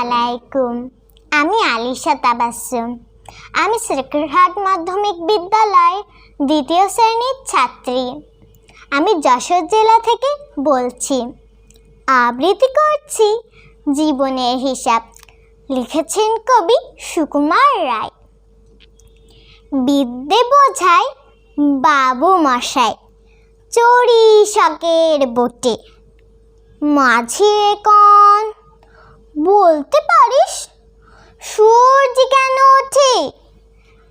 আলাইকুম আমি আলিশা তাবাসুম আমি শ্রীকৃহাট মাধ্যমিক বিদ্যালয় দ্বিতীয় শ্রেণির ছাত্রী। আমি যশোর জেলা থেকে বলছি, আবৃত্তি করছি জীবনের হিসাব, লিখেছেন কবি সুকুমার রায়। বিদ্যে বোঝায় বাবু মশাই, চড়ি শকের বটে। মাঝে কন, বলতে পারিস? সূর্য কেন ওঠে?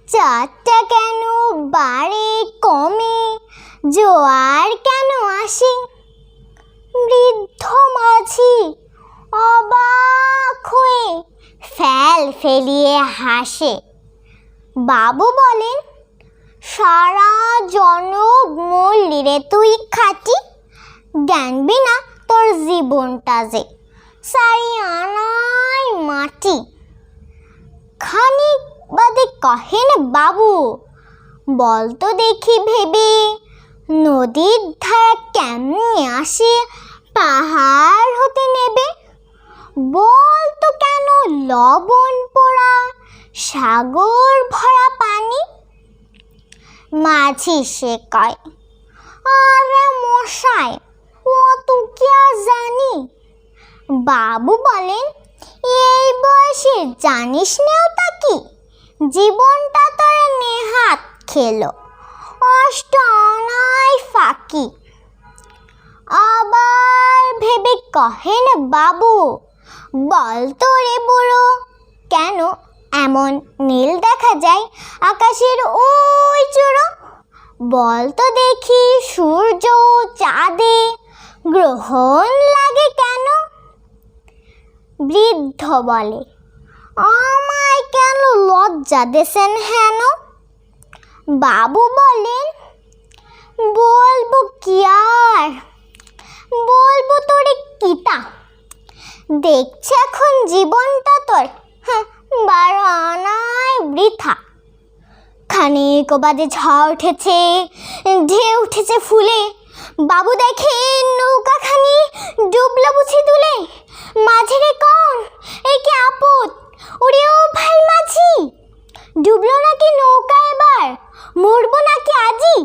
চারটা কেন বাড়ে কমে? জোয়ার কেন আসে? বৃদ্ধ মাঝি অবাক হয়ে ফেল ফেলিয়ে হাসে। বাবু বলেন সারা জনক মল্লি রে তুই খাটি জ্ঞান বিনা তোর জীবনটা যে। সারি আনাই মাটি। খানিক বাদে কহেন বাবু, বল তো দেখি ভেবে, নদীর ধারা কেমনে আসে, পাহাড় হতে নেবে? বল তো কেন লবণ পোড়া, সাগর ভরা পানি? মাঝি সে কয়, আরে মশাই, অত কি আর জানি? বাবু বলেন, এই বয়সে জানিস নেও তা কি? জীবনটা তোর নেহাত খেলো অষ্ট ফাঁকি। আবার ভেবে কহেন বাবু, বল তো রে বুড়ো, কেন এমন নীল দেখা যায় আকাশের ওই চূড়ো। বল তো দেখি সূর্য চাঁদে গ্রহণ লাগে কেন? বৃদ্ধ বলে, আমায় কেন লজ্জা দেশেন হেন? বাবু বলেন, বলব কি আর? বলব তোরে কিতা? দেখছে এখন জীবনটা তোর হ্যাঁ, বৃথা। খানিক বাদে ঝড় উঠেছে ঢেউ উঠেছে ফুলে। বাবু দেখে নৌকাখানি ডুবলো বুঝি তুলে মাঝে রে এ কি আপদ? ওরে ও ভাই মাঝি ডুবলো নাকি নৌকা এবার? মরবো নাকি আজি?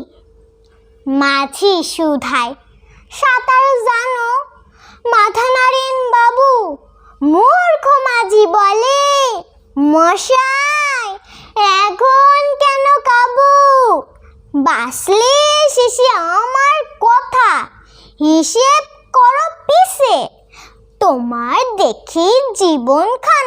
মাঝি সুধায় সাঁতার জানো? মাথা নাড়েন বাবু মূর্খ মাঝি বলে। মশাই, এখন কেন কাবু বাসলে শেষে আমার কথা। হিসেব করো পিসে। তোমার দেখি জীবন ষোলো